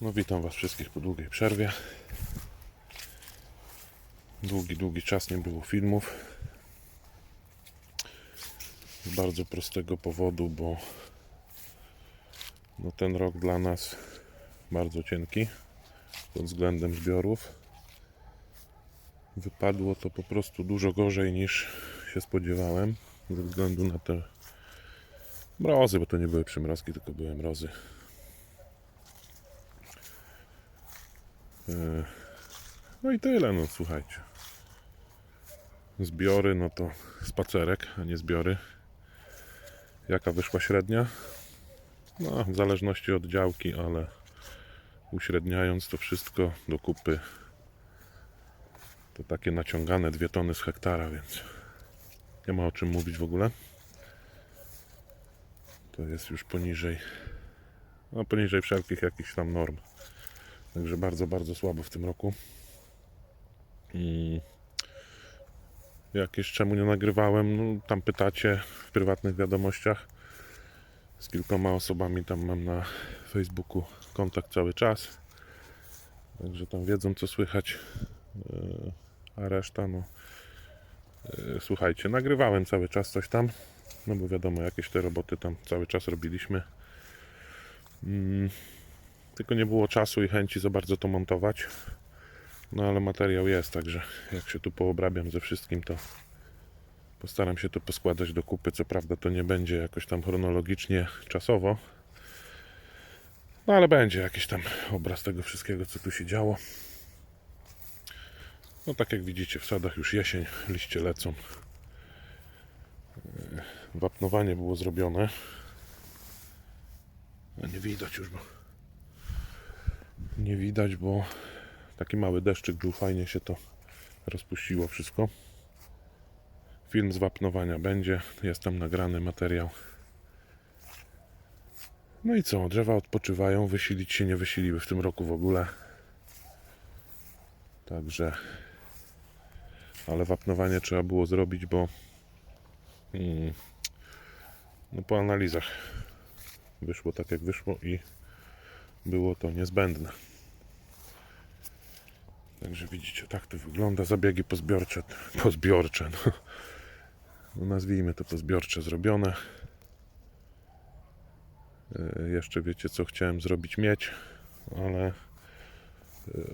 No witam Was wszystkich po długiej przerwie. Długi, długi czas nie było filmów. Z bardzo prostego powodu, bo no ten rok dla nas bardzo cienki pod względem zbiorów. Wypadło to po prostu dużo gorzej niż się spodziewałem ze względu na te mrozy, bo to nie były przymrozki, tylko były mrozy. No i tyle, no słuchajcie. Zbiory, no to spacerek, a nie zbiory. Jaka wyszła średnia? No, w zależności od działki, ale uśredniając to wszystko do kupy, to takie naciągane dwie tony z hektara, więc nie ma o czym mówić w ogóle. To jest już poniżej, no poniżej wszelkich jakichś tam norm. Także bardzo, bardzo słabo w tym roku. I jakieś czemu nie nagrywałem? No, tam pytacie w prywatnych wiadomościach. Z kilkoma osobami tam mam na Facebooku kontakt cały czas. Także tam wiedzą co słychać. Yy, A reszta no. yy, Słuchajcie, nagrywałem cały czas coś tam. No bo wiadomo, jakieś te roboty tam cały czas robiliśmy. Tylko nie było czasu i chęci za bardzo to montować. No ale materiał jest, także jak się tu poobrabiam ze wszystkim, to postaram się to poskładać do kupy. Co prawda to nie będzie jakoś tam chronologicznie, czasowo. No ale będzie jakiś tam obraz tego wszystkiego, co tu się działo. No tak jak widzicie, w sadach już jesień, liście lecą. Wapnowanie było zrobione. A nie widać już, bo nie widać, bo taki mały deszczyk był, fajnie się to rozpuściło wszystko. Film z wapnowania będzie, jest tam nagrany materiał. No i co, drzewa odpoczywają, wysilić się nie wysiliły w tym roku w ogóle. Także, ale wapnowanie trzeba było zrobić, bo mm, no po analizach wyszło tak jak wyszło i było to niezbędne. Także widzicie, tak to wygląda. Zabiegi pozbiorcze, pozbiorcze, no. no nazwijmy to pozbiorcze zrobione. E, Jeszcze wiecie co chciałem zrobić mieć, ale e,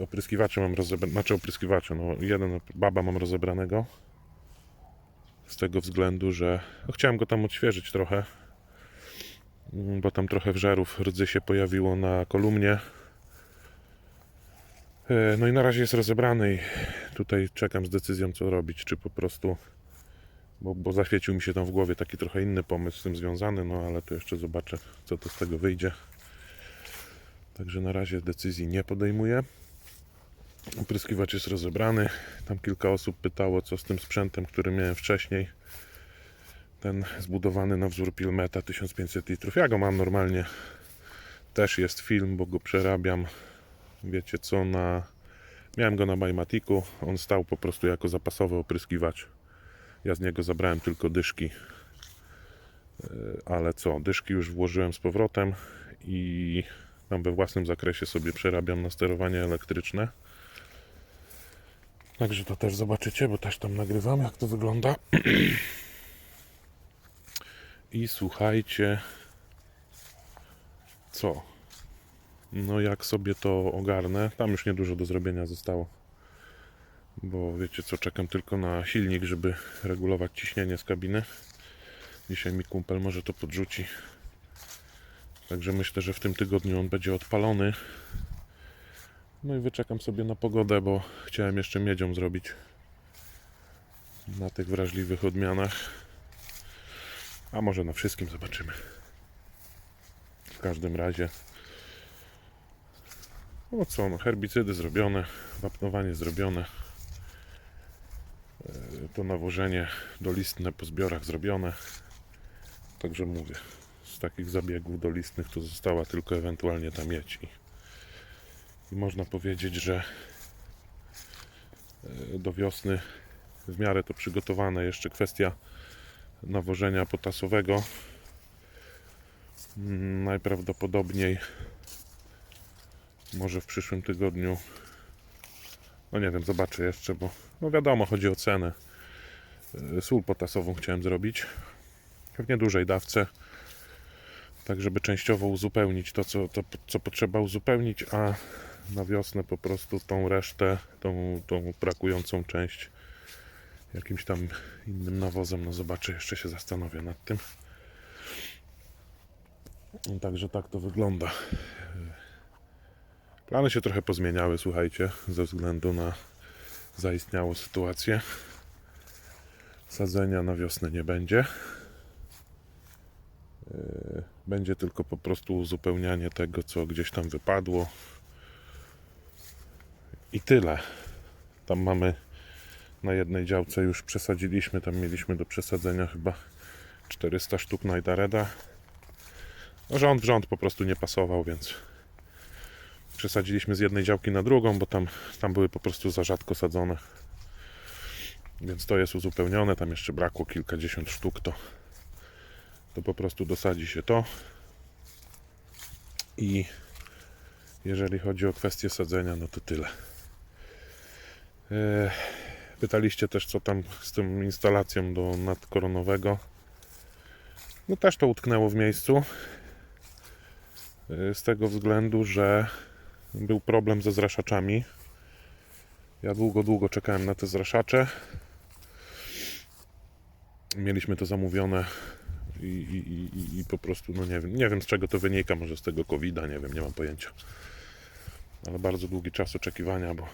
opryskiwacze mam rozebrane, znaczy opryskiwacze, no jeden baba mam rozebranego z tego względu, że no, chciałem go tam odświeżyć trochę, bo tam trochę wżerów rdzy się pojawiło na kolumnie. E, No i na razie jest rozebrany i tutaj czekam z decyzją co robić, czy po prostu bo, bo zaświecił mi się tam w głowie taki trochę inny pomysł z tym związany, no ale to jeszcze zobaczę co to z tego wyjdzie. Także na razie decyzji nie podejmuję. Opryskiwacz jest rozebrany. Tam kilka osób pytało co z tym sprzętem, który miałem wcześniej ten zbudowany na wzór Pilmeta 1500 litrów. Ja go mam normalnie. Też jest film, bo go przerabiam. Wiecie co, na... Miałem go na Bajmatiku. On stał po prostu jako zapasowy opryskiwacz. Ja z niego zabrałem tylko dyszki. Yy, Ale co, dyszki już włożyłem z powrotem i tam we własnym zakresie sobie przerabiam na sterowanie elektryczne. Także to też zobaczycie, bo też tam nagrywam, jak to wygląda. I słuchajcie, co? No jak sobie to ogarnę, tam już niedużo do zrobienia zostało. Bo wiecie co, czekam tylko na silnik, żeby regulować ciśnienie z kabiny. Dzisiaj mi kumpel może to podrzuci. Także myślę, że w tym tygodniu on będzie odpalony. No i wyczekam sobie na pogodę, bo chciałem jeszcze miedzią zrobić na tych wrażliwych odmianach. A może na wszystkim zobaczymy. W każdym razie. No co, no herbicydy zrobione, wapnowanie zrobione. E, To nawożenie dolistne po zbiorach zrobione. Także mówię, z takich zabiegów dolistnych to została tylko ewentualnie ta miedź. I, i można powiedzieć, że e, do wiosny w miarę to przygotowane. Jeszcze kwestia nawożenia potasowego. Mm, Najprawdopodobniej Może w przyszłym tygodniu. No nie wiem, zobaczę jeszcze, bo no wiadomo, chodzi o cenę. Yy, Sól potasową chciałem zrobić. W niedużej dawce. Tak, żeby częściowo uzupełnić to, co, to, co potrzeba uzupełnić, a na wiosnę po prostu tą resztę, tą, tą brakującą część jakimś tam innym nawozem. No zobaczę, jeszcze się zastanowię nad tym. Także tak to wygląda. Plany się trochę pozmieniały, słuchajcie, ze względu na zaistniałą sytuację. Sadzenia na wiosnę nie będzie. Yy, Będzie tylko po prostu uzupełnianie tego, co gdzieś tam wypadło. I tyle. Tam mamy na jednej działce już przesadziliśmy, tam mieliśmy do przesadzenia chyba 400 sztuk Najdareda. No, rząd w rząd po prostu nie pasował, więc przesadziliśmy z jednej działki na drugą, bo tam, tam były po prostu za rzadko sadzone. Więc to jest uzupełnione, tam jeszcze brakło kilkadziesiąt sztuk, to, to po prostu dosadzi się to. I jeżeli chodzi o kwestię sadzenia, no to tyle. E, Pytaliście też, co tam z tą instalacją do nadkoronowego. No też to utknęło w miejscu. E, Z tego względu, że był problem ze zraszaczami. Ja długo, długo czekałem na te zraszacze. Mieliśmy to zamówione i, i, i, i po prostu, no nie wiem, nie wiem z czego to wynika, może z tego COVID-a, nie wiem, nie mam pojęcia. Ale bardzo długi czas oczekiwania, bo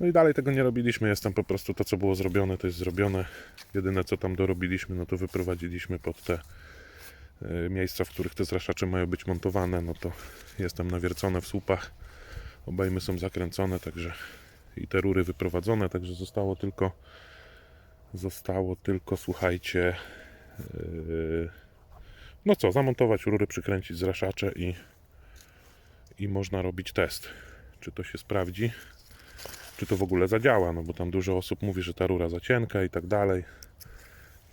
no i dalej tego nie robiliśmy, jest tam po prostu to, co było zrobione, to jest zrobione. Jedyne, co tam dorobiliśmy, no to wyprowadziliśmy pod te miejsca, w których te zraszacze mają być montowane, no to jest tam nawiercone w słupach. Obejmy są zakręcone, także i te rury wyprowadzone, także zostało tylko zostało tylko, słuchajcie yy, no co, zamontować rury, przykręcić zraszacze i i można robić test, czy to się sprawdzi czy to w ogóle zadziała, no bo tam dużo osób mówi, że ta rura za cienka i tak dalej.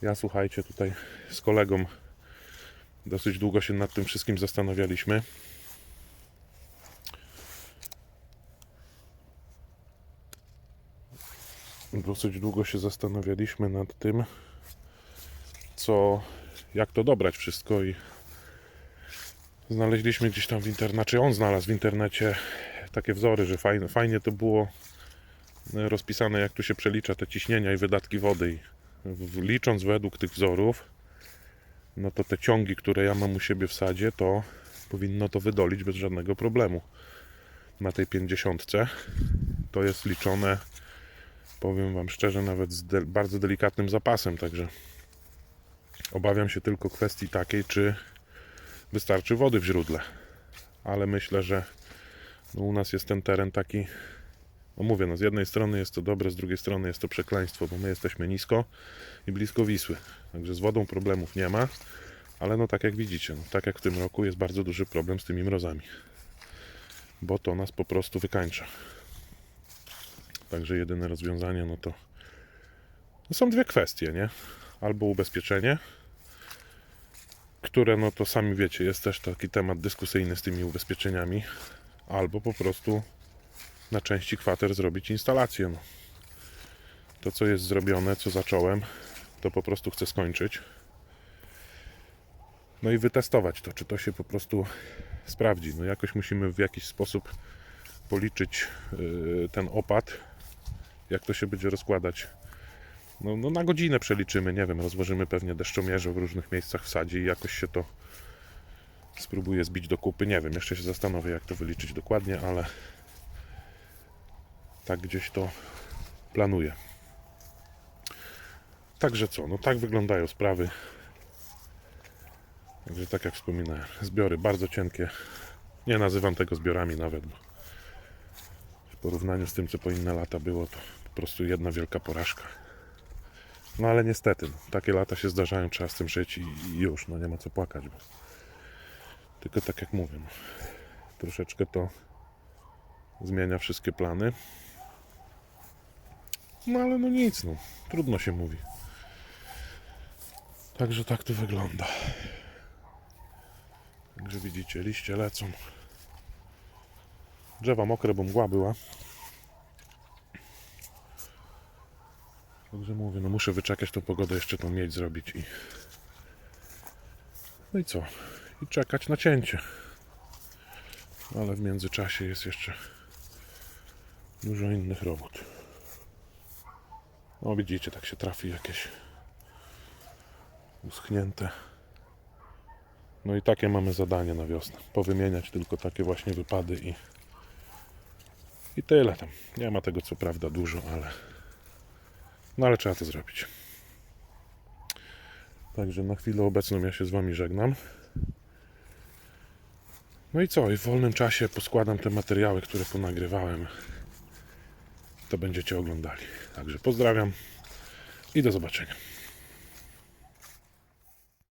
Ja słuchajcie, tutaj z kolegą dosyć długo się nad tym wszystkim zastanawialiśmy. Dosyć długo się zastanawialiśmy nad tym, co, jak to dobrać wszystko i znaleźliśmy gdzieś tam w internecie, czy on znalazł w internecie takie wzory, że fajnie, fajnie to było rozpisane, jak tu się przelicza te ciśnienia i wydatki wody. I licząc według tych wzorów, no to te ciągi, które ja mam u siebie w sadzie, to powinno to wydolić bez żadnego problemu. Na tej 50 to jest liczone, powiem Wam szczerze, nawet z de- bardzo delikatnym zapasem, także obawiam się tylko kwestii takiej, czy wystarczy wody w źródle. Ale myślę, że no u nas jest ten teren taki, no mówię, no z jednej strony jest to dobre, z drugiej strony jest to przekleństwo, bo my jesteśmy nisko i blisko Wisły. Także z wodą problemów nie ma, ale no tak jak widzicie, no, tak jak w tym roku jest bardzo duży problem z tymi mrozami. Bo to nas po prostu wykańcza. Także jedyne rozwiązanie, no to no są dwie kwestie, nie? Albo ubezpieczenie, które no to sami wiecie, jest też taki temat dyskusyjny z tymi ubezpieczeniami, albo po prostu na części kwater zrobić instalację. No. To, co jest zrobione, co zacząłem, to po prostu chcę skończyć. No i wytestować to, czy to się po prostu sprawdzi. No jakoś musimy w jakiś sposób policzyć yy, ten opad, jak to się będzie rozkładać. No, no na godzinę przeliczymy, nie wiem, rozłożymy pewnie deszczomierze w różnych miejscach w sadzie i jakoś się to spróbuję zbić do kupy. Nie wiem, jeszcze się zastanowię, jak to wyliczyć dokładnie, ale tak gdzieś to planuję. Także co, no tak wyglądają sprawy. Także tak jak wspominałem, zbiory bardzo cienkie. Nie nazywam tego zbiorami nawet, bo w porównaniu z tym, co po inne lata było, to po prostu jedna wielka porażka. No ale niestety, no, takie lata się zdarzają, trzeba z tym żyć i, już, no nie ma co płakać. Bo... Tylko tak jak mówię, no, troszeczkę to zmienia wszystkie plany. No ale no nic, no. Trudno się mówi. Także tak to wygląda. Także widzicie, liście lecą. Drzewa mokre, bo mgła była. Także mówię, no muszę wyczekać tą pogodę, jeszcze tą miedź zrobić i... No i co? I czekać na cięcie. Ale w międzyczasie jest jeszcze dużo innych robót. No widzicie, tak się trafi jakieś uschnięte. No i takie mamy zadanie na wiosnę. Powymieniać tylko takie właśnie wypady i i tyle tam. Nie ma tego co prawda dużo, ale no ale trzeba to zrobić. Także na chwilę obecną ja się z Wami żegnam. No i co? I w wolnym czasie poskładam te materiały, które ponagrywałem. To będziecie oglądali. Także pozdrawiam i do zobaczenia.